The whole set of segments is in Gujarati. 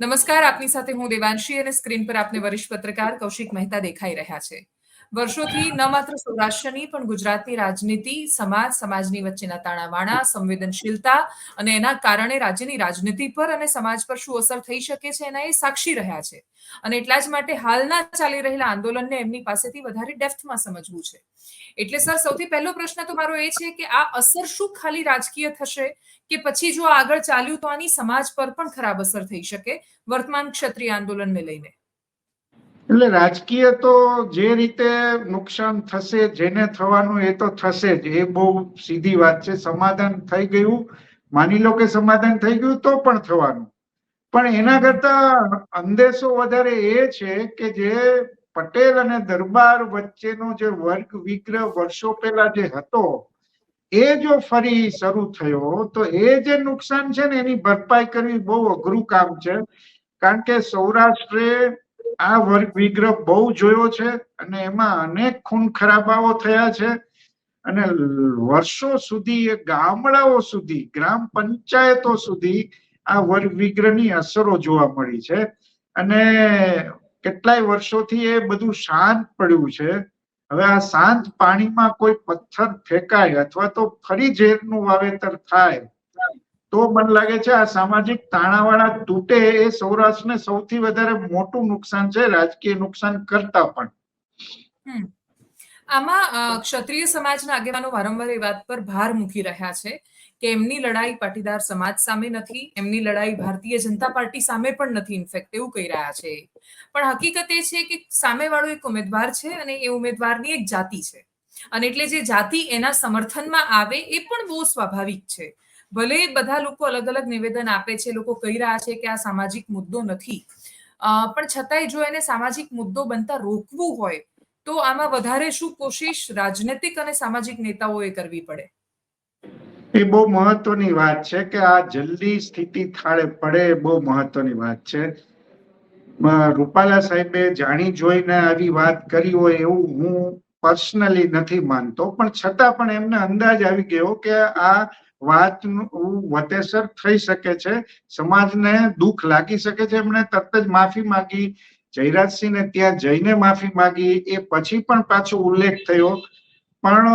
નમસ્કાર, આપની સાથે હું દેવાંશી અને સ્ક્રીન પર આપને વરિષ્ઠ પત્રકાર કૌશિક મહેતા દેખાઈ રહ્યા છે. વર્ષોથી ન માત્ર સૌરાષ્ટ્રની, પણ ગુજરાતની રાજનીતિ, સમાજ, સમાજની વચ્ચેના તાણાવાણા, સંવેદનશીલતા અને એના કારણે રાજ્યની રાજનીતિ પર અને સમાજ પર શું અસર થઈ શકે છે એના એ સાક્ષી રહ્યા છે. અને એટલા જ માટે હાલના ચાલી રહેલા આંદોલનને એમની પાસેથી વધારે ડેફ્થમાં સમજવું છે. એટલે સર, સૌથી પહેલો પ્રશ્ન તો મારો એ છે કે આ અસર શું ખાલી રાજકીય થશે કે પછી જો આગળ ચાલ્યું તો આની સમાજ પર પણ ખરાબ અસર થઈ શકે, વર્તમાન ક્ષત્રિય આંદોલનને લઈને? એટલે રાજકીય તો જે રીતે નુકસાન થશે, જેને થવાનું એ તો થશે જ. એ બહુ સીધી વાત છે. સમાધાન થઈ ગયું. માની લો કે સમાધાન થઈ ગયું તો પણ થવાનું. પણ એના કરતા અંદેશો વધારે એ છે કે જે પટેલ અને દરબાર વચ્ચેનો જે વર્ગ વિગ્રહ વર્ષો પહેલા જે હતો, એ જો ફરી શરૂ થયો, તો એ જે નુકસાન છે ને એની ભરપાઈ કરવી બહુ અઘરું કામ છે. કારણ કે સૌરાષ્ટ્રે આ વર્ગ વિગ્રહ બહુ જોયો છે અને એમાં અનેક ખૂન ખરાબાઓ થયા છે. અને વર્ષો સુધી એ ગામડાઓ સુધી, ગ્રામ પંચાયતો સુધી આ વર્ગ વિગ્રહની અસરો જોવા મળી છે. અને કેટલાય વર્ષોથી એ બધું શાંત પડ્યું છે. હવે આ શાંત પાણીમાં કોઈ પથ્થર ફેંકાય અથવા તો ફરી ઝેરનું વાવેતર થાય તો મને લાગે છે આ સામાજિક તાણાવાળા તૂટે એ સૌરાષ્ટ્રને સૌથી વધારે મોટું નુકસાન છે, રાજકીય નુકસાન કરતા પણ. આમાં ક્ષત્રિય સમાજના આગેવાનો વારંવાર એ વાત પર ભાર મૂકી રહ્યા છે કે એમની લડાઈ પાટીદાર સમાજ સામે નથી, એમની લડાઈ ભારતીય જનતા પાર્ટી સામે પણ નથી, ઇનફેક્ટ એવું કહી રહ્યા છે. પણ હકીકત એ છે કે સામેવાળો એક ઉમેદવાર છે અને એ ઉમેદવારની એક જાતિ છે. અને એટલે જે જાતિ એના સમર્થનમાં આવે એ પણ બહુ સ્વાભાવિક છે. ભલે બધા લોકો અલગ અલગ નિવેદન આપે છે, લોકો કહી રહ્યા છે કે આ સામાજિક મુદ્દો નથી. પણ છતાંય જો એને સામાજિક મુદ્દો બનતા રોકવું હોય, તો આમાં વધારે શું કોશિશ રાજનૈતિક અને સામાજિક નેતાઓએ કરવી પડે? એ બહુ મહત્વની વાત છે કે આ જલ્દી સ્થિતિ થાળે પડે બહુ મહત્વની વાત છે. રૂપાલા સાહેબે જાણી જોઈને આવી વાત કરી હોય એવું હું પર્સનલી નથી માનતો, પણ છતાં પણ એમને અંદાજ આવી ગયો કે આ વાત વતેસર થઈ શકે છે. સમાજને દુઃખ લાગી શકે છે. એમણે તરત જ માફી માંગી. જયરાજસિંહને ત્યાં જઈને માફી માંગી. એ પછી પણ પાછો ઉલ્લેખ થયો. પણ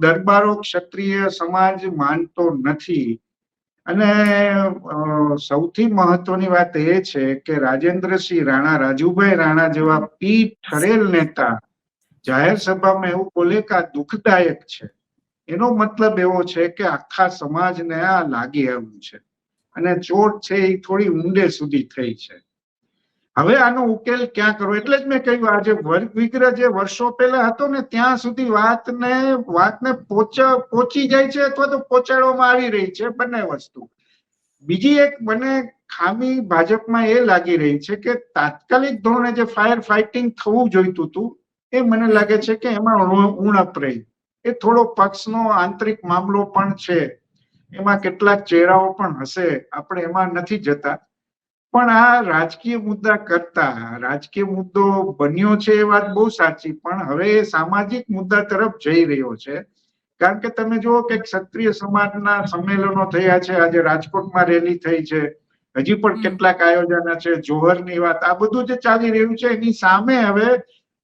દરબારો ક્ષત્રિય સમાજ માનતો નથી. અને સૌથી મહત્વની વાત એ છે કે રાજેન્દ્રસિંહ રાણા, રાજુભાઈ રાણા જેવા પી ઠરેલ નેતા જાહેર સભામાં એવું બોલે કે આ દુઃખદાયક છે. એનો મતલબ એવો છે કે આખા સમાજને આ લાગી આવ્યું છે. અને ચોટ છે એ થોડી ઊંડે સુધી થઈ છે. હવે આનો ઉકેલ ક્યાં કરવો? એટલે જ મેં કહ્યું આજે વર્ગ વિગ્રહ જે વર્ષો પહેલા હતો ને, ત્યાં સુધી વાતને વાતને પહોંચ જાય છે અથવા તો પહોંચાડવામાં આવી રહી છે બંને વસ્તુ. બીજી એક મને ખામી ભાજપમાં એ લાગી રહી છે કે તાત્કાલિક ધોરણે જે ફાયર ફાઇટિંગ થવું જોઈતું હતું, એ મને લાગે છે કે એમાં ઉણપ રહી. એ થોડો પક્ષનો આંતરિક મામલો પણ છે. એમાં કેટલાક ચહેરાઓ પણ હશે. આપણે એમાં નથી જતા. પણ આ રાજકીય મુદ્દા કરતા રાજકીય મુદ્દો બન્યો છે એ વાત બહુ સાચી. પણ હવે સામાજિક મુદ્દા તરફ જઈ રહ્યો છે. કારણ કે તમે જુઓ કે ક્ષત્રિય સમાજના સંમેલનો થયા છે. આજે રાજકોટમાં રેલી થઈ છે. હજી પણ કેટલાક આયોજન છે. જોહરની વાત આ બધું જે ચાલી રહ્યું છે એની સામે હવે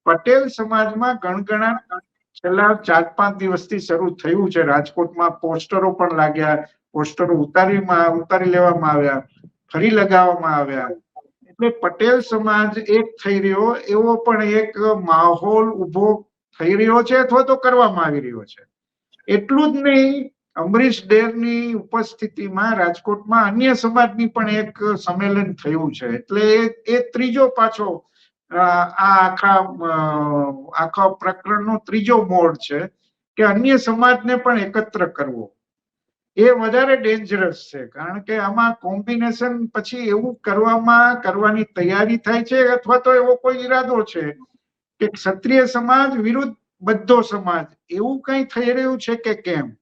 પટેલ સમાજમાં ગણગણાટ છેલ્લા ચાર પાંચ દિવસથી શરૂ થયું છે. રાજકોટમાં પોસ્ટરો પણ લાગ્યા, પોસ્ટરો ઉતારીમાં, ઉતારી લેવામાં આવ્યા, ફરી લગાવવામાં આવ્યા. એટલે પટેલ સમાજ એક થઈ રહ્યો, એવો પણ એક માહોલ ઊભો થઈ રહ્યો છે અથવા તો કરવામાં આવી રહ્યો છે. એટલું જ નહીં, અમરીશ ડેરની ઉપસ્થિતિમાં રાજકોટમાં અન્ય સમાજની પણ એક સંમેલન થયું છે. એટલે એ ત્રીજો પાછો આ આખા આખા પ્રકરણનો ત્રીજો મોડ છે કે અન્ય સમાજને પણ એકત્ર કરવો. એ વધારે ડેન્જરસ છે, કારણ કે આમાં કોમ્બિનેશન પછી એવું કરવામાં, કરવાની તૈયારી થાય છે અથવા તો એવો કોઈ ઈરાદો છે કે ક્ષત્રિય સમાજ વિરુદ્ધ બધો સમાજ, એવું કઈ થઈ રહ્યું છે કે કેમ?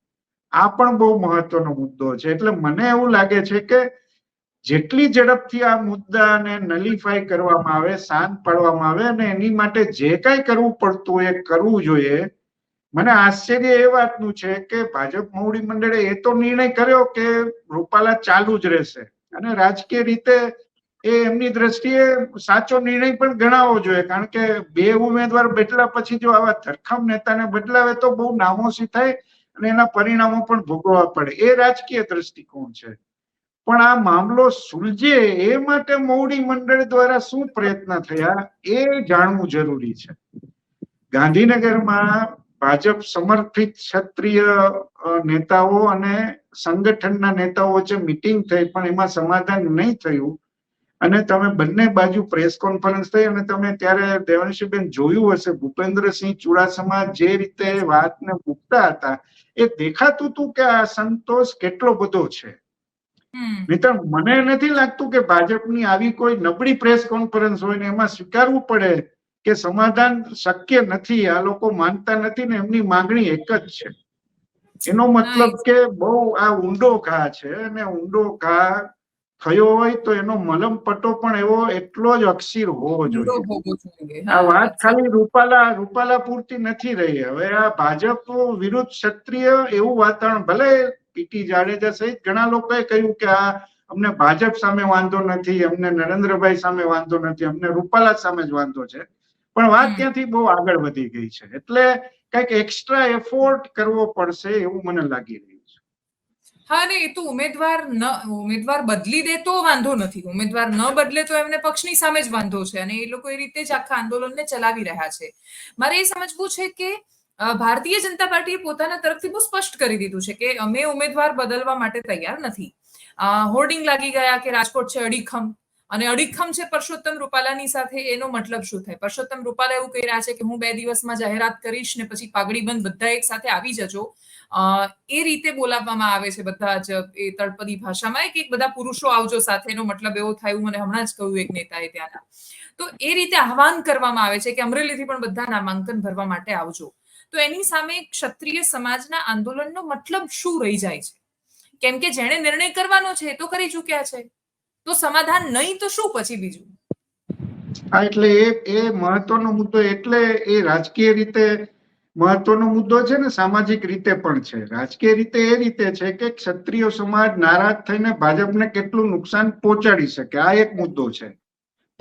આ પણ બહુ મહત્વનો મુદ્દો છે. એટલે મને એવું લાગે છે કે જેટલી ઝડપથી આ મુદ્દાને નલિફાઈ કરવામાં આવે, શાંત પાડવામાં આવે અને એની માટે જે કાંઈ કરવું પડતું એ કરવું જોઈએ. મને આશ્ચર્ય એ વાતનું છે કે ભાજપ મોવડી મંડળે એ તો નિર્ણય કર્યો કે રૂપાલા ચાલુ જ રહેશે. અને રાજકીય રીતે એ એમની દ્રષ્ટિએ સાચો નિર્ણય પણ ગણાવવો જોઈએ. કારણ કે બે ઉમેદવાર બદલા પછી જો આવા ધરખમ નેતાને બદલાવે તો બહુ નામોશી થાય અને એના પરિણામો પણ ભોગવવા પડે. એ રાજકીય દ્રષ્ટિકોણ છે. પણ આ મામલો સુલજે એ માટે મોવડી મંડળ દ્વારા શું પ્રયત્ન થયા એ જાણવું જરૂરી છે. ગાંધીનગરમાં ભાજપ સમર્થિત ક્ષત્રિય નેતાઓ અને સંગઠનના નેતાઓ વચ્ચે મિટિંગ થઈ પણ એમાં સમાધાન નહીં થયું. અને તમે બંને બાજુ પ્રેસ કોન્ફરન્સ થઈ અને તમે ત્યારે દેવાંશીબેન જોયું હશે, ભૂપેન્દ્રસિંહ ચુડાસમા જે રીતે વાતને મૂકતા હતા, એ દેખાતું હતું કે આ સંતોષ કેટલો બધો છે? મિત્ર મને નથી લાગતું કે ભાજપની આવી કોઈ નબળી પ્રેસ કોન્ફરન્સ હોય ને એમાં સ્વીકારવું પડે કે સમાધાન શક્ય નથી આ લોકો માનતા નથી ને એમની માંગણી એક જ છે. એનો મતલબ કે બહુ આ ઊંડો ઘા છે અને ઊંડો ઘા થયો હોય તો એનો મલમ પટ્ટો પણ એવો એટલો જ અક્ષીર હોવો જોઈએ. આ વાત ખાલી રૂપાલા રૂપાલા પૂરતી નથી રહી. હવે આ ભાજપ વિરુદ્ધ ક્ષત્રિય એવું વાતાવરણ ભલે પીટી જાડેજા સહિત ઘણા લોકોએ કહ્યું કે આ અમને ભાજપ સામે વાંધો નથી અમને નરેન્દ્રભાઈ સામે વાંધો નથી અમને રૂપાલા સામે જ વાંધો છે. પણ વાત ત્યાંથી બહુ આગળ વધી ગઈ છે. એટલે કંઈક એક્સ્ટ્રા એફોર્ટ કરવો પડશે એવું મને લાગી રહ્યું છે. હા ને એ તો ઉમેદવાર ન ઉમેદવાર બદલી દે તો વાંધો નથી. ઉમેદવાર ન બદલે તો એમને પક્ષની સામે જ વાંધો છે. અને એ લોકો એ રીતે જ આખા આંદોલનને ચલાવી રહ્યા છે. મારે એ સમજવું છે કે ભારતીય જનતા પાર્ટીએ પોતાના તરફથી બહુ સ્પષ્ટ કરી દીધું છે કે અમે ઉમેદવાર બદલવા માટે તૈયાર નથી. હોર્ડિંગ લાગી ગયા કે રાજકોટ છે અડીખમ અને અડીખમ છે પરસોત્તમ રૂપાલાની સાથે એનો મતલબ શું થાય? પરસોત્તમ રૂપાલા એવું કહી રહ્યા છે કે હું બે દિવસમાં જાહેરાત કરીશ ને પછી પાઘડી બંધ એક સાથે આવી જજો. એ રીતે બોલાવવામાં આવે છે બધા જ એ તળપદી ભાષામાં કે બધા પુરુષો આવજો સાથે એનો મતલબ એવો થાય મને હમણાં જ કહ્યું એક નેતાએ ત્યાંના. તો એ રીતે આહવાન કરવામાં આવે છે કે અમરેલીથી પણ બધા નામાંકન ભરવા માટે આવજો. તો એની સામે ક્ષત્રિય સમાજના આંદોલનનો મતલબ શું રહી જાય છે? કેમ કે જેણે નિર્ણય કરવાનો છે તો કરી ચૂક્યા છે. તો સમાધાન નહીં તો શું પછી બીજું? હા, એટલે એ એ મહત્વનો મુદ્દો એટલે એ રાજકીય રીતે મહત્વનો મુદ્દો છે ને સામાજિક રીતે પણ છે. રાજકીય રીતે એ રીતે છે કે ક્ષત્રિય સમાજ નારાજ થઈને ભાજપને કેટલું નુકસાન પહોંચાડી શકે. આ એક મુદ્દો છે.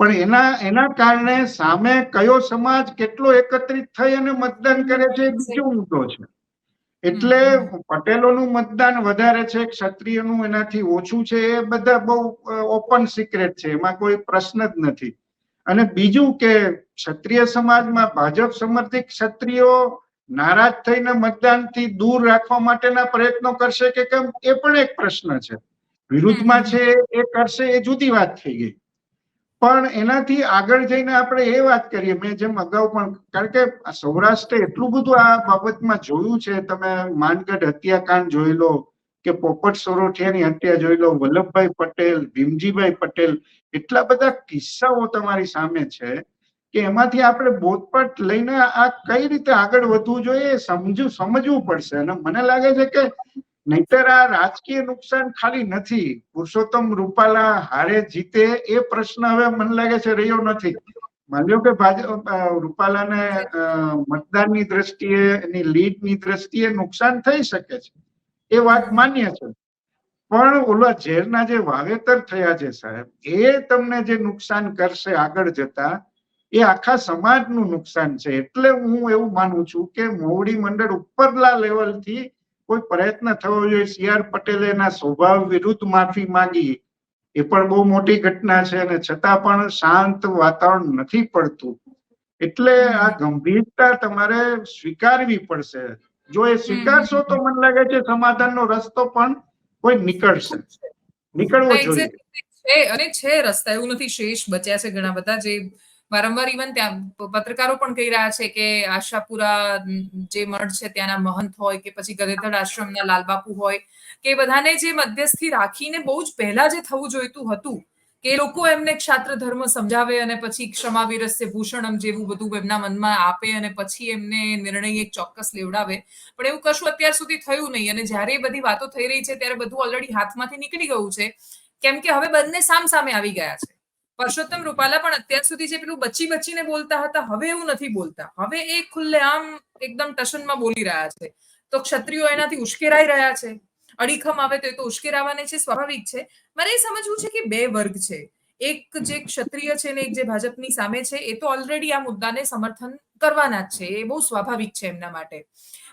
પણ એના એના કારણે સામે કયો સમાજ કેટલો એકત્રિત થઈ અને મતદાન કરે છે એ બીજો મુદ્દો છે. એટલે પટેલોનું મતદાન વધારે છે ક્ષત્રિયનું એનાથી ઓછું છે એ બધા બહુ ઓપન સિક્રેટ છે એમાં કોઈ પ્રશ્ન જ નથી. અને બીજું કે ક્ષત્રિય સમાજમાં ભાજપ સમર્થિત ક્ષત્રિયો નારાજ થઈને મતદાનથી દૂર રાખવા માટેના પ્રયત્નો કરશે કે કેમ એ પણ એક પ્રશ્ન છે. વિરુદ્ધમાં છે એ કરશે એ જુદી વાત થઈ ગઈ. પણ એનાથી આગળ જઈને આપણે એ વાત કરીએ, મેં જેમ અગાઉ પણ, કારણ કે સૌરાષ્ટ્રે એટલું બધું આ બાબતમાં જોયું છે, તમે માનગઢ હત્યાકાંડ જોઈ લો, કે પોપટ સોરઠિયાની હત્યા જોઈ લો, વલ્લભભાઈ પટેલ, ભીમજીભાઈ પટેલ, એટલા બધા કિસ્સાઓ તમારી સામે છે, કે એમાંથી આપણે બોધપાઠ લઈને આ કઈ રીતે આગળ વધવું જોઈએ સમજવું સમજવું પડશે. અને મને લાગે છે કે નહીતર આ રાજકીય નુકસાન ખાલી નથી. પુરુષોત્તમ રૂપાલા હારે જીતે એ પ્રશ્ન હવે મને લાગે છે રહ્યો નથી. માન્યો કે ભાજપ રૂપાલાને મતદાનની દ્રષ્ટિએ, એની લીડની દ્રષ્ટિએ નુકસાન થઈ શકે છે. એ વાત માન્ય છે. પણ ઓલા ઝેરના જે વાવેતર થયા છે સાહેબ, એ તમને જે નુકસાન કરશે આગળ જતા, એ આખા સમાજનું નુકસાન છે. એટલે હું એવું માનું છું કે મોવડી મંડળ ઉપરના લેવલથી કોઈ પ્રયત્ન થવો જોઈએ સી આર પટેલે એના સ્વભાવ વિરુદ્ધ માફી માંગી. એ પણ બહુ મોટી ઘટના છે અને છતાં પણ શાંત વાતાવરણ નથી પડતું. એટલે આ ગંભીરતા તમારે સ્વીકારવી પડશે. જો એ સ્વીકારશો તો મને લાગે છે સમાધાનનો રસ્તો પણ કોઈ નીકળશે. નીકળવો જોઈએ. અને છે રસ્તા એવું નથી શેષ બચ્યા છે ઘણા બધા જે વારંવાર ઇવન ત્યાં પત્રકારો પણ કહી રહ્યા છે કે આશાપુરા જે મઠ છે ત્યાંના મહંત હોય કે પછી ગધેધડ આશ્રમના લાલબાપુ હોય, કે બધાને જે મધ્યસ્થી રાખીને બહુ જ પહેલા જે થવું જોઈતું હતું, કે લોકો એમને ક્ષાત્ર ધર્મ સમજાવે અને પછી ક્ષમાવીરસ્ય ભૂષણમ જેવું બધું એમના મનમાં આપે અને પછી એમને નિર્ણય એક ચોક્કસ લેવડાવે. પણ એવું કશું અત્યાર સુધી થયું નહીં અને જ્યારે એ બધી વાતો થઈ રહી છે ત્યારે બધું ઓલરેડી હાથમાંથી નીકળી ગયું છે, કેમ કે હવે બંને સામ સામે આવી ગયા છે. પરસોત્તમ રૂપાલા પણ અત્યાર સુધી જે પેલું બચી બચીને બોલતા હતા, હવે એવું નથી બોલતા. હવે એ ખુલ્લે આમ એકદમ ટશનમાં બોલી રહ્યા છે. તો ક્ષત્રિયો એનાથી ઉશ્કેરાઈ રહ્યા છે. અડીખમ આવે તો એ તો ઉશ્કેરાવાને છે, સ્વાભાવિક છે. મારે એ સમજવું છે કે બે વર્ગ છે. એક જે ક્ષત્રિય છે ને એક જે ભાજપની સામે છે, એ તો ઓલરેડી આ મુદ્દાને સમર્થન કરવાના જ છે. એ બહુ સ્વાભાવિક છે એમના માટે.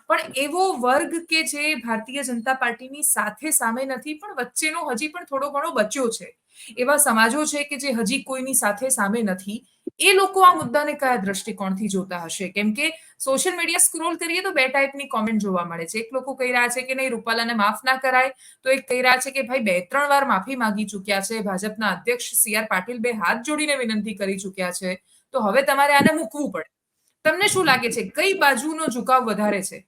પણ એવો વર્ગ કે જે ભારતીય જનતા પાર્ટીની સાથે સામે નથી, પણ વચ્ચેનો હજી પણ થોડો ઘણો બચ્યો છે. એવા સમાજો છે કે જે હજી કોઈની સાથે સામે નથી. એ લોકો આ મુદ્દાને કયા દ્રષ્ટિકોણથી જોતા હશે? કેમ કે સોશિયલ મીડિયા સ્ક્રોલ કરીએ તો બે ટાઈપની કોમેન્ટ જોવા મળે છે. એક લોકો કહી રહ્યા છે કે નહીં, રૂપાલાને માફ ના કરાય. તો એક કહી રહ્યા છે કે ભાઈ બે ત્રણ વાર માફી માંગી ચૂક્યા છે. ભાજપના અધ્યક્ષ સી આર પાટીલ બે હાથ જોડીને વિનંતી કરી ચૂક્યા છે. તો હવે તમારે આને મૂકવું પડે. તમને શું લાગે છે? કઈ બાજુનો ઝુકાવ વધારે છે?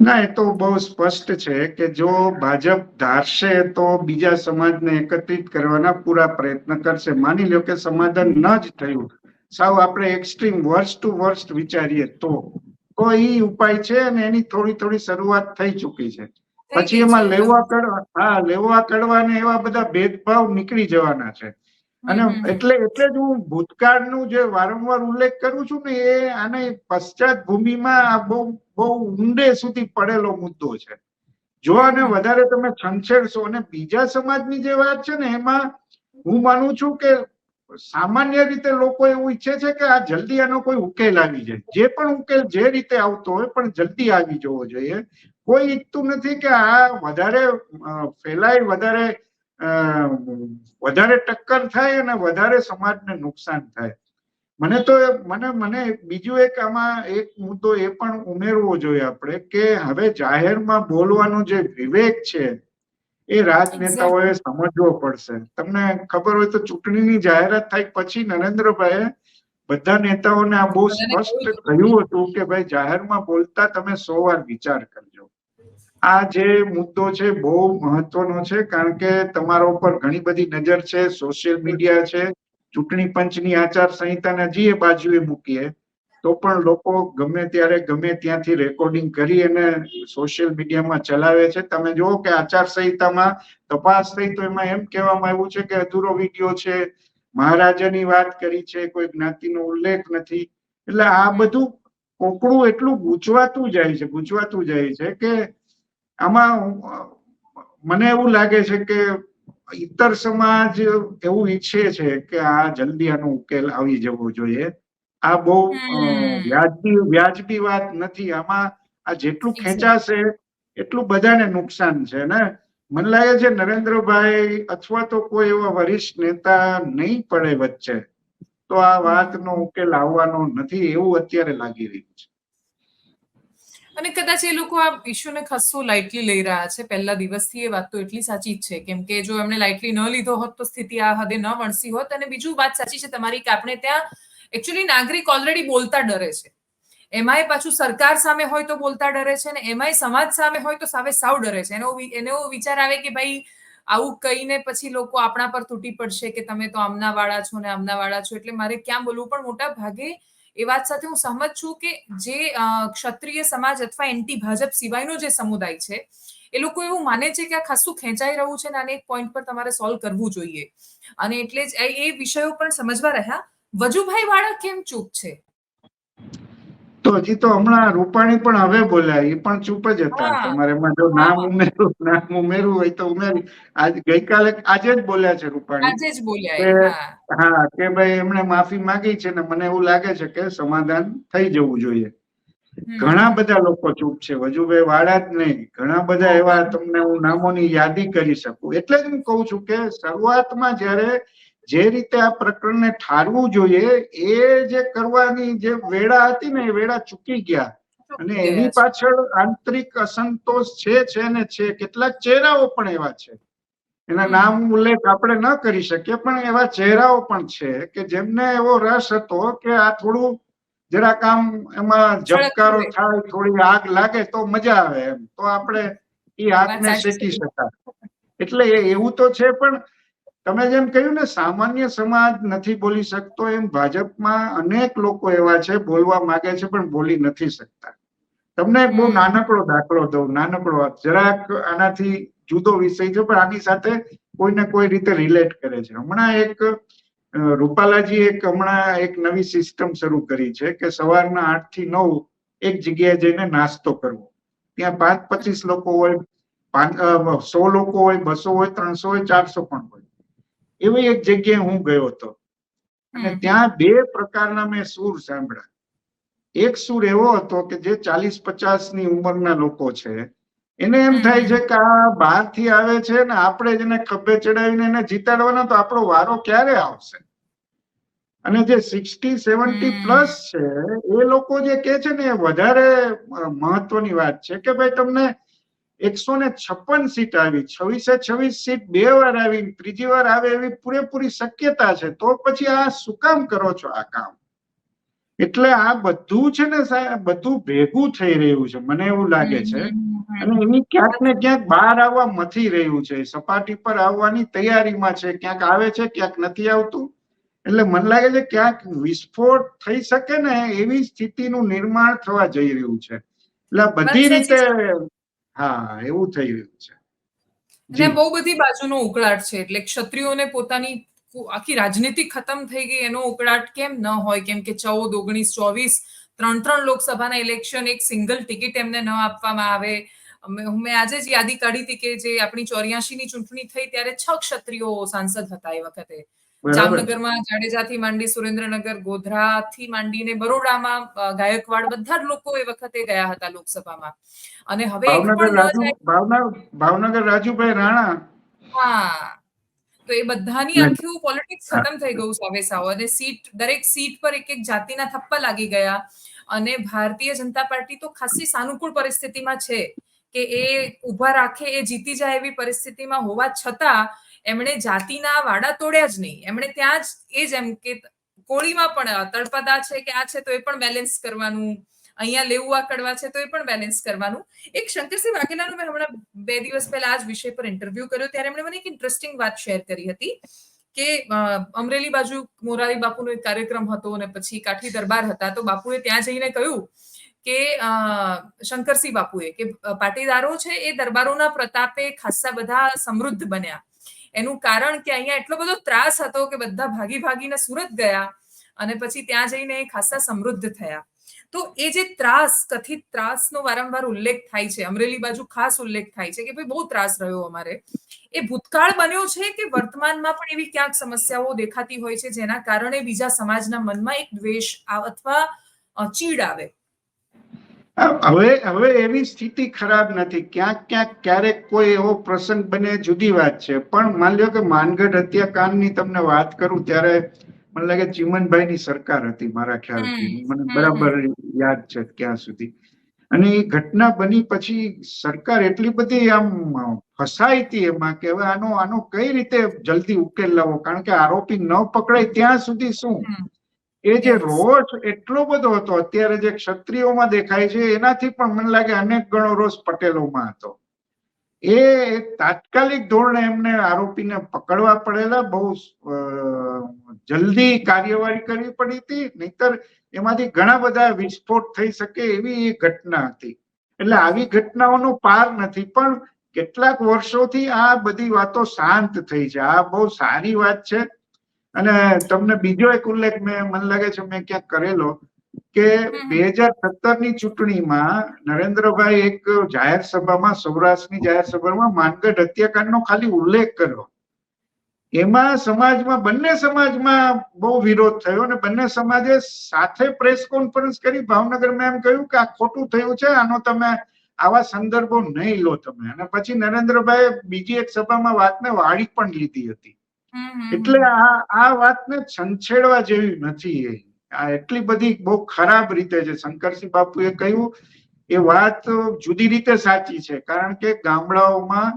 ના એ તો બહુ સ્પષ્ટ છે કે જો ભાજપ ધારશે તો બીજા સમાજને એકત્રિત કરવાના પૂરા પ્રયત્ન કરશે. માની લો કે સમાધાન ન જ થયું. સાવ આપણે એક્સ્ટ્રીમ વર્સ્ટ ટુ વર્સ્ટ વિચારીએ તો. તો એ ઉપાય છે અને એની થોડી થોડી શરૂઆત થઈ ચૂકી છે. પછી એમાં લેવા કડવા હા લેવા કડવા ને એવા બધા ભેદભાવ નીકળી જવાના છે. અને એટલે એટલે જ હું ભૂતકાળનું જે વારંવાર ઉલ્લેખ કરું છું ને એ આને પશ્ચાત ભૂમિમાં આ બહુ બહુ ઊંડે સુધી પડેલો મુદ્દો છે. જો આને વધારે તમે છંછેડશો અને બીજા સમાજની જે વાત છે ને એમાં હું માનું છું કે સામાન્ય રીતે લોકો એવું ઈચ્છે છે કે આ જલ્દી આનો કોઈ ઉકેલ આવી જાય. જે પણ ઉકેલ જે રીતે આવતો હોય પણ જલ્દી આવી જવો જોઈએ. કોઈ ઈચ્છતું નથી કે આ વધારે ફેલાય વધારે વધારે ટક્કર થાય અને વધારે સમાજને નુકસાન થાય. મને તો મને મને બીજું એક આમાં એક મુદ્દો એ પણ ઉમેરવો જોઈએ આપણે કે હવે જાહેરમાં બોલવાનો જે વિવેક છે એ રાજનેતાઓએ સમજવો પડશે. તમને ખબર હોય તો ચૂંટણીની જાહેરાત થાય પછી નરેન્દ્રભાઈ બધા નેતાઓને આ બહુ સ્પષ્ટ કહ્યું હતું કે ભાઈ જાહેરમાં બોલતા તમે સો વાર વિચાર કરજો. આ જે મુદ્દો છે બહુ મહત્વનો છે, કારણ કે તમારા ઉપર ઘણી બધી નજર છે સોશિયલ મીડિયા છે, ચૂંટણી પંચની આચાર સંહિતાને હજી એ બાજુએ મૂકીએ, તો પણ લોકો ગમે ત્યારે ગમે ત્યાંથી રેકોર્ડિંગ કરી અને સોશિયલ મીડિયામાં ચલાવે છે. તમે જુઓ કે આચાર સંહિતામાં તપાસ થઈ તો એમાં એમ કહેવામાં આવ્યું છે કે અધૂરો વીડિયો છે, મહારાજાની વાત કરી છે, કોઈ જ્ઞાતિનો ઉલ્લેખ નથી. એટલે આ બધું કોકડું એટલું ગૂંચવાતું જાય છે, ગૂંચવાતું જાય છે કે આમાં મને એવું લાગે છે કે ઇતર સમાજ એવું ઈચ્છે છે કે આ જલ્દી આનો ઉકેલ આવી જવો જોઈએ. આ બહુ વ્યાજબી વ્યાજબી વાત નથી. આમાં આ જેટલું ખેંચાશે એટલું બધાને નુકસાન છે ને? મને લાગે છે નરેન્દ્રભાઈ અથવા તો કોઈ એવા વરિષ્ઠ નેતા નહીં પડે વચ્ચે. તો આ વાતનો ઉકેલ આવવાનો નથી એવું અત્યારે લાગી રહ્યું છે. અને કદાચ એ લોકો આ ઇશ્યુને ખસ્સો લાઇટલી લઈ રહ્યા છે. પહેલા દિવસથી એ વાત તો એટલી સાચી જ છે. કેમ કે જો એમણે લાઇટલી ન લીધો હોત તો સ્થિતિ આ હદે ન વણસી હોત. અને બીજું વાત સાચી છે તમારી કે આપણે ત્યાં એકચ્યુઅલી નાગરિક ઓલરેડી બોલતા ડરે છે. એમાંય પાછું સરકાર સામે હોય તો બોલતા ડરે છે ને એમાંય સમાજ સામે હોય તો સામે સાવ ડરે છે. એનો એનો વિચાર આવે કે ભાઈ આવું કહીને પછી લોકો આપણા પર તૂટી પડશે કે તમે તો આમના વાળા છો ને આમના વાળા છો. એટલે મારે ક્યાં બોલવું? પણ મોટા ભાગે એ વાત સાથે હું સહમત છું કે જે ક્ષત્રિય સમાજ અથવા એન્ટી ભાજપ સિવાયનો જે સમુદાય છે, એ લોકો એવું માને છે કે આ ખાસું ખેંચાઈ રહ્યું છે અને આને એક પોઈન્ટ પર તમારે સોલ્વ કરવું જોઈએ. અને એટલે જ એ વિષયો પણ સમજવા રહ્યા. વજુભાઈ વાળા કેમ ચૂપ છે? તો હજી તો હમણાં રૂપાણી પણ હવે બોલ્યા એ પણ ચૂપ જ હતા. તમારે એમાં જો નામ ઉમેરવું નામ ઉમેરવું હોય તો ઉમેરી. આજ ગઈકાલે આજે જ બોલ્યા છે રૂપાણી. આજે જ બોલ્યા હા. કે ભાઈ એમણે માફી માંગી છે ને મને એવું લાગે છે કે સમાધાન થઈ જવું જોઈએ. ઘણા બધા લોકો ચૂપ છે વજુભાઈ વાળા જ નહીં. ઘણા બધા એવા તમને હું નામોની યાદી કરી શકું. એટલે જ હું કઉ છું કે શરૂઆતમાં જયારે જે રીતે આ પ્રકરણને ઠારવું જોઈએ એ જે કરવાની જે વેળા હતી ને એ વેળા ચૂકી ગયા. અને એની પાછળ આંતરિક અસંતોષ છે છે ને છે કેટલાક ચહેરાઓ પણ એવા છે. એના નામ ઉલ્લેખ આપણે ન કરી શકીએ પણ એવા ચહેરાઓ પણ છે કે જેમને એવો રસ હતો કે આ થોડું જરાક આમ એમાં ઝબકારો થાય થોડી આગ લાગે તો મજા આવે એમ. તો આપણે એ આગને શેકી શકાય. એટલે એવું તો છે પણ તમે જેમ કહ્યું ને સામાન્ય સમાજ નથી બોલી શકતો એમ ભાજપમાં અનેક લોકો એવા છે બોલવા માંગે છે પણ બોલી નથી શકતા. તમને એક બહુ નાનકડો દાખલો દઉં નાનકડો જરાક આનાથી જુદો વિષય છે પણ આની સાથે કોઈને કોઈ રીતે રિલેટ કરે છે. હમણાં એક રૂપાલાજી એક હમણાં એક નવી સિસ્ટમ શરૂ કરી છે કે સવારના આઠથી નવ એક જગ્યાએ જઈને નાસ્તો કરવો. ત્યાં પાંચ પચીસ લોકો હોય સો લોકો હોય બસો હોય ત્રણસો હોય ચારસો પણ હોય. એવી એક જગ્યાએ હું ગયો હતો. અને ત્યાં બે પ્રકારના મેં સૂર સાંભળ્યા. એક સૂર એવો હતો કે જે ચાલીસ પચાસની ઉંમરના લોકો છે. એને એમ થાય છે કે આ બહારથી આવે છે ને આપણે જ એને ખભે ચડાવીને એને જીતાડવાનો તો આપણો વારો ક્યારે આવશે? અને જે સિક્સટી સેવન્ટી પ્લસ છે એ લોકો જે કે છે ને એ વધારે મહત્વની વાત છે કે ભાઈ તમને એકસો ને છપ્પન સીટ આવી છવ્વીસે છવ્વીસ સીટ બે વાર આવી ત્રીજી વાર આવે એવી પૂરેપૂરી શક્યતા છે. તો પછી આ શું કામ કરો છો આ કામ? એટલે આ બધું છે ને સાહેબ બધું ભેગું થઈ રહ્યું છે મને એવું લાગે છે. અને એની ક્યાંક ને ક્યાંક બહાર આવવા મથી રહ્યું છે. સપાટી પર આવવાની તૈયારીમાં છે ક્યાંક આવે છે ક્યાંક નથી આવતું. એટલે મને લાગે છે ક્યાંક વિસ્ફોટ થઈ શકે ને એવી સ્થિતિનું નિર્માણ થવા જઈ રહ્યું છે. એટલે બધી રીતે હા એવું થઈ રહ્યું છે. અને બહુ બધી બાજુનો ઉકળાટ છે એટલે ક્ષત્રિયોને પોતાની આખી રાજનીતિ ખતમ થઈ ગઈ એનો ઉકળાટ કેમ ન હોય? કેમ કે ચૌદ ઓગણીસ ચોવીસ ત્રણ ત્રણ લોકસભાના ઇલેક્શન એક સિંગલ ટિકિટ એમને ન આપવામાં આવે. મેં આજે જ યાદી કાઢી હતી કે જે આપણી ચોર્યાસી ની ચૂંટણી થઈ ત્યારે છ ક્ષત્રિયો સાંસદ હતા એ વખતે. જામનગરમાં જાડેજાથી માંડી સુરેન્દ્રનગર ગોધરાથી માંડીને બરોડામાં ગાયકવાડ બધા જ લોકો એ વખતે ગયા હતા લોકસભામાં. અને હવે ભાવનગર રાજુભાઈ રાણા. હા. તો એ બધાની આખું પોલિટિક્સ ખતમ થઈ ગયું સાવે સાવ અને સીટ દરેક સીટ પર એક એક જાતિના થપ્પા લાગી ગયા. અને ભારતીય જનતા પાર્ટી તો ખાસી સાનુકૂળ પરિસ્થિતિમાં છે કે એ ઊભા રાખે એ જીતી જાય એવી પરિસ્થિતિમાં હોવા છતાં એમણે જાતિના વાડા તોડ્યા જ નહીં. એમણે ત્યાં જ એ જ એમ કે કોળીમાં પણ તળપદા છે કે આ છે તો એ પણ બેલેન્સ કરવાનું, અહીંયા લેવું આ કડવા છે તો એ પણ બેલેન્સ કરવાનું. એક શંકરસિંહ વાઘેલાનું મેં હમણાં બે દિવસ પહેલા આ જ વિષય પર ઇન્ટરવ્યુ કર્યો, ત્યારે એમણે મને એક ઇન્ટરેસ્ટિંગ વાત શેર કરી હતી કે અમરેલી બાજુ મોરારી બાપુનો એક કાર્યક્રમ હતો અને પછી કાઠી દરબાર હતા, તો બાપુએ ત્યાં જઈને કહ્યું કે શંકરસિંહ બાપુએ કે પાટીદારો છે એ દરબારોના પ્રતાપે ખાસ્સા બધા સમૃદ્ધ બન્યા. એનું કારણ કે અહીંયા એટલો બધો ત્રાસ હતો કે બધા ભાગી ભાગીને સુરત ગયા અને પછી ત્યાં જઈને એ ખાસ્સા સમૃદ્ધ થયા. તો એ જે ત્રાસ, કથિત ત્રાસનો વારંવાર ઉલ્લેખ થાય છે, અમરેલી બાજુ ખાસ ઉલ્લેખ થાય છે કે ભાઈ બહુ ત્રાસ રહ્યો અમારે. એ ભૂતકાળ બન્યો છે કે વર્તમાનમાં પણ એવી ક્યાંક સમસ્યાઓ દેખાતી હોય છે જેના કારણે બીજા સમાજના મનમાં એક દ્વેષ અથવા ચીડ આવે. હવે હવે એવી સ્થિતિ ખરાબ નથી. ક્યાંક ક્યાંક ક્યારેક કોઈ એવો પ્રસંગ બને જુદી વાત છે. પણ માની લ્યો કે માનગઢ હત્યાકાંડની તમને વાત કરું ત્યારે મને લાગે ચીમનભાઈ ની સરકાર હતી મારા ખ્યાલથી. મને બરાબર યાદ છે ક્યાં સુધી. અને એ ઘટના બની પછી સરકાર એટલી બધી આમ ફસાઈ હતી એમાં કે હવે આનો આનો કઈ રીતે જલ્દી ઉકેલ લાવો કારણ કે આરોપી ન પકડાય ત્યાં સુધી શું? એ જે રોષ એટલો બધો હતો, અત્યારે જે ક્ષત્રિયોમાં દેખાય છે, એનાથી પણ મને લાગે અનેક ગણો રોષ પટેલોમાં હતો. એ તાત્કાલિક ધોરણે એમને આરોપીને પકડવા પડેલા, બહુ જલ્દી કાર્યવાહી કરવી પડી હતી, નહીતર એમાંથી ઘણા બધા વિસ્ફોટ થઈ શકે એવી એ ઘટના હતી. એટલે આવી ઘટનાઓનો પાર નથી, પણ કેટલાક વર્ષોથી આ બધી વાતો શાંત થઈ છે. આ બહુ સારી વાત છે. અને તમને બીજો એક ઉલ્લેખ મેં મને લાગે છે મેં ક્યાંક કરેલો કે બે હજાર સત્તરની ચૂંટણીમાં નરેન્દ્રભાઈ એક જાહેર સભામાં સૌરાષ્ટ્રની જાહેર સભામાં માનગઢ હત્યાકાંડનો ખાલી ઉલ્લેખ કર્યો. એમાં સમાજમાં બંને સમાજમાં બહુ વિરોધ થયો અને બંને સમાજે સાથે પ્રેસ કોન્ફરન્સ કરી ભાવનગરમાં એમ કહ્યું કે આ ખોટું થયું છે આનો તમે આવા સંદર્ભો નહીં લો તમે. અને પછી નરેન્દ્રભાઈ બીજી એક સભામાં વાતને વાળી પણ લીધી હતી. એટલે આ આ વાતને છંછેડવા જેવી નથી આ એટલી બધી બહુ ખરાબ રીતે છે શંકરસિંહ બાપુએ કહ્યું એ વાત જુદી રીતે સાચી છે. કારણ કે ગામડાઓમાં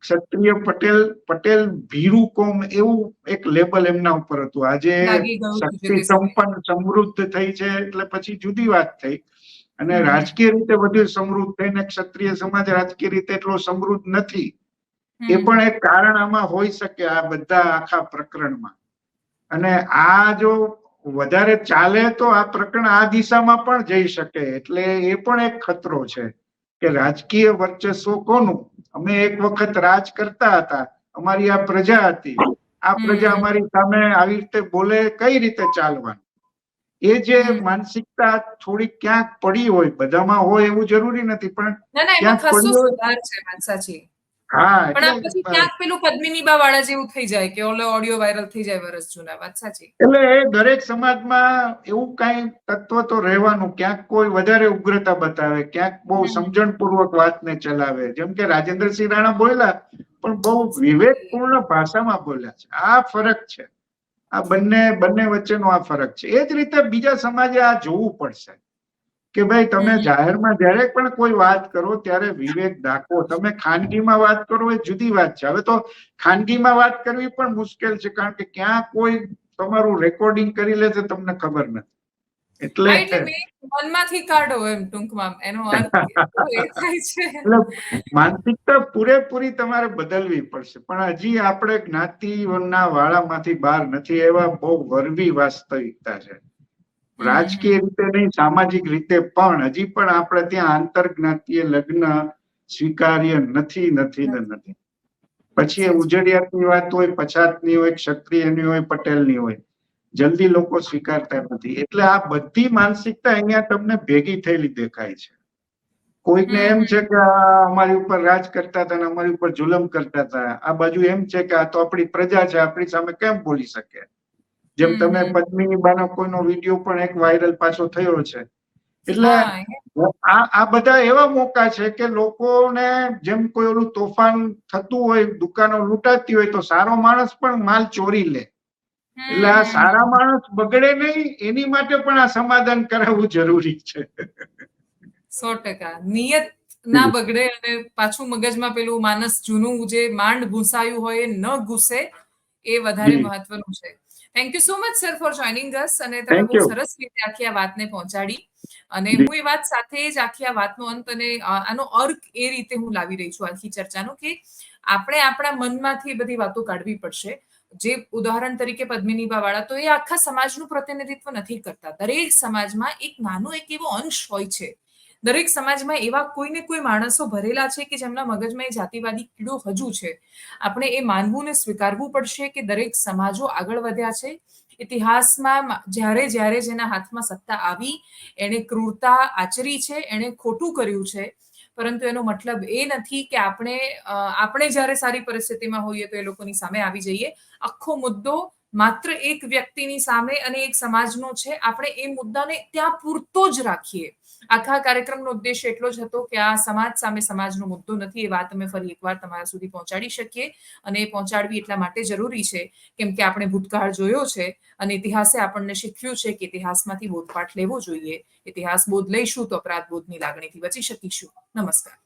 ક્ષત્રિય પટેલ પટેલ ભીરુ કોમ એવું એક લેબલ એમના ઉપર હતું. આજે શક્તિ સંપન્ન સમૃદ્ધ થઈ છે એટલે પછી જુદી વાત થઈ. અને રાજકીય રીતે વધુ સમૃદ્ધ થઈને ક્ષત્રિય સમાજ રાજકીય રીતે એટલો સમૃદ્ધ નથી. એ પણ એક કારણ આમાં હોઈ શકે આ બધા આખા પ્રકરણમાં. અને આ જો વધારે ચાલે તો આ પ્રકરણ આ દિશામાં પણ જઈ શકે. એટલે એ પણ એક ખતરો છે કે રાજકીય વર્ચસ્વ કોનું? અમે એક વખત રાજ કરતા હતા. અમારી આ પ્રજા હતી. આ પ્રજા અમારી સામે આવી રીતે બોલે કઈ રીતે ચાલવાનું? એ જે માનસિકતા થોડી ક્યાંક પડી હોય બધામાં હોય એવું જરૂરી નથી પણ ક્યાંક પડી હોય હા પણ આ પછી ક્યાંક પેલું પદ્મિનીબા વાળા જેવું થઈ જાય કે ઓલો ઓડિયો વાયરલ થઈ જાય વરસ જૂના વાત સાચી. એટલે એ દરેક સમાજમાં એવું કઈ તત્વ તો રહેવાનું ક્યાંક કોઈ વધારે ઉગ્રતા બતાવે ક્યાંક બહુ. સમજણપૂર્વક વાતને ચલાવે. જેમ કે રાજેન્દ્રસિંહ રાણા બોલ્યા પણ બહુ વિવેકપૂર્ણ ભાષામાં બોલ્યા છે. આ ફરક છે. આ બંને બંને વચ્ચેનો આ ફરક છે. એ જ રીતે બીજા સમાજે આ જોવું પડશે. કે ભાઈ તમે જાહેરમાં જ્યારે પણ કોઈ વાત કરો ત્યારે વિવેક દાખવો. તમે ખાનગીમાં વાત કરો એ જુદી વાત છે. હવે તો ખાનગીમાં વાત કરવી પણ મુશ્કેલ છે કારણ કે ક્યાં કોઈ તમારું રેકોર્ડિંગ કરી લે છે તમને ખબર નથી. એટલે મનમાંથી કાઢો એમ ટૂંકમાં. એનો અર્થ માનસિકતા પૂરેપૂરી તમારે બદલવી પડશે. પણ હજી આપણે જ્ઞાતિના વાળામાંથી બહાર નથી. એવા બહુ વરવી વાસ્તવિકતા છે. રાજકીય રીતે નહીં સામાજિક રીતે પણ. હજી પણ આપણે ત્યાં આંતર જ્ઞાતીય લગ્ન સ્વીકાર્ય નથી નથી ને નથી. પછી એ ઉજળિયાતની વાત હોય પછાતની હોય ક્ષત્રિયની હોય પટેલની હોય. જલ્દી લોકો સ્વીકારતા નથી. એટલે આ બધી માનસિકતા અહીંયા તમને ભેગી થયેલી દેખાય છે. કોઈકને એમ છે કે અમારી ઉપર રાજ કરતા હતા અને અમારી ઉપર જુલમ કરતા હતા. આ બાજુ એમ છે કે આ તો આપણી પ્રજા છે આપણી સામે કેમ બોલી શકે? જેમ તમે. પદ્મિની બાનો કોઈનો વીડિયો પણ એક વાયરલ પાછો થયો છે. એટલે આ આ બધા એવા મોકા છે કે લોકોને જેમ કોઈ ઓલું તોફાન થતું હોય દુકાનો લૂંટાતી હોય તો સારો માણસ પણ માલ ચોરી લે. એટલે આ સારા માણસ બગડે નહીં એની માટે પણ આ સમાધાન કરાવવું જરૂરી છે. સો ટકા. નિયત ના બગડે અને પાછું મગજમાં પેલું માનસ જૂનું જે માંડ ઘૂસાયું હોય એ ન ઘૂસે એ વધારે મહત્વનું છે. Thank you so much sir for joining us અને તમે બહુ સરસ રીતે આખી આ વાતને પહોંચાડી. અને હું એ વાત સાથે જ આખી આ વાતનો અંત અને આનો અર્ક એ રીતે હું લાવી રહી છું આખી ચર્ચાનો કે આપણે આપણા મનમાંથી એ બધી વાતો કાઢવી પડશે. જે ઉદાહરણ તરીકે પદ્મિનીબા વાળા તો એ આખા સમાજનું પ્રતિનિધિત્વ નથી કરતા. દરેક સમાજમાં એક નાનો એક એવો અંશ હોય છે. દરેક સમાજમાં એવા કોઈને કોઈ માણસો ભરેલા છે કે જેમના મગજમાં એ જાતિવાદી કીડો હજુ છે? આપણે એ માનવું ને સ્વીકારવું પડશે કે દરેક સમાજો આગળ વધ્યા છે? ઇતિહાસમાં જ્યારે જ્યારે જેના હાથમાં સત્તા આવી, એણે ક્રૂરતા આચરી છે, એણે ખોટું કર્યું છે. પરંતુ એનો મતલબ એ નથી કે આપણે આપણે જ્યારે સારી પરિસ્થિતિમાં હોઈએ તો એ લોકોની સામે આવી જઈએ. આખો મુદ્દો માત્ર એક વ્યક્તિની સામે અને એક સમાજનો છે. આપણે એ મુદ્દાને ત્યાં પૂરતો જ રાખીએ. આખા કાર્યક્રમનો ઉદ્દેશ એટલો જ હતો કે આ સમાજ સામે સમાજનો મુદ્દો નથી. એ વાત અમે ફરી એકવાર તમારા સુધી પહોંચાડી શકીએ અને એ પહોંચાડવી એટલા માટે જરૂરી છે, કેમ કે આપણે ભૂતકાળ જોયો છે અને ઇતિહાસે આપણને શીખ્યું છે કે ઇતિહાસમાંથી બોધપાઠ લેવો જોઈએ. ઇતિહાસ બોધ લઈશું તો અપરાધ બોધની લાગણીથી બચી શકીશું. નમસ્કાર.